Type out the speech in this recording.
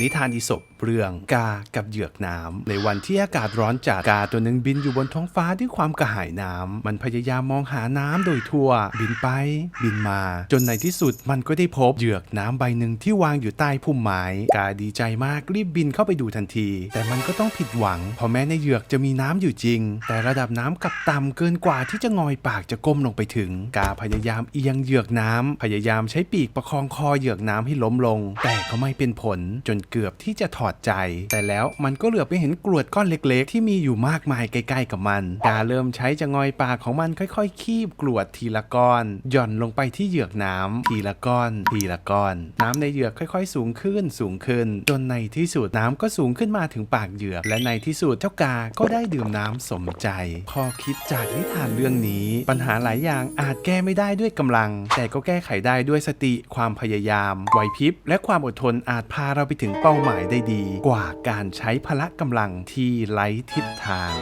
นิทานอีสบเรื่องกากับเหยือกน้ำในวันที่อากาศร้อนจัดกาตัวหนึ่งบินอยู่บนท้องฟ้าด้วยความกระหายน้ำมันพยายามมองหาน้ำโดยทั่ว บินไปบินมา จนในที่สุดมันก็ได้พบเหยือกน้ำใบหนึ่งที่วางอยู่ใต้พุ่มไม้กาดีใจมากรีบบินเข้าไปดูทันที แต่มันก็ต้องผิดหวังเพราะแม้ในเหยือกจะมีน้ำอยู่จริง แต่ระดับน้ำกลับต่ำเกินกว่าที่จะงอยปากจะก้มลงไปถึง กาพยายามเอียงเหยือกน้ำพยายามใช้ปีกประคองคอเหยือกน้ำให้ล้มลง แต่ก็ไม่เป็นผลจนเกือบที่จะถอดใจ แต่แล้วมันก็เหลือบไปเห็นกรวดก้อนเล็กๆ ที่มีอยู่มากมายใกล้ๆกับมันกาเริ่มใช้จะงอยปากของมันค่อยๆ คีบกรวดทีละก้อน หย่อนลงไปที่เหยือกน้ำทีละก้อน ทีละก้อน น้ำในเหยือกค่อยๆ สูงขึ้นสูงขึ้น จนในที่สุดน้ำก็สูงขึ้นมาถึงปากเหยือก และในที่สุดเจ้ากาก็ได้ดื่มน้ำสมใจพอคิดจากนิทานเรื่องนี้ ปัญหาหลายอย่างอาจแก้ไม่ได้ด้วยกำลัง แต่ก็แก้ไขได้ด้วยสติความพยายามไหวพริบและความอดทนอาจพาเราไปถึงเป้าหมายได้ดีกว่าการใช้พละกำลังที่ไร้ทิศทาง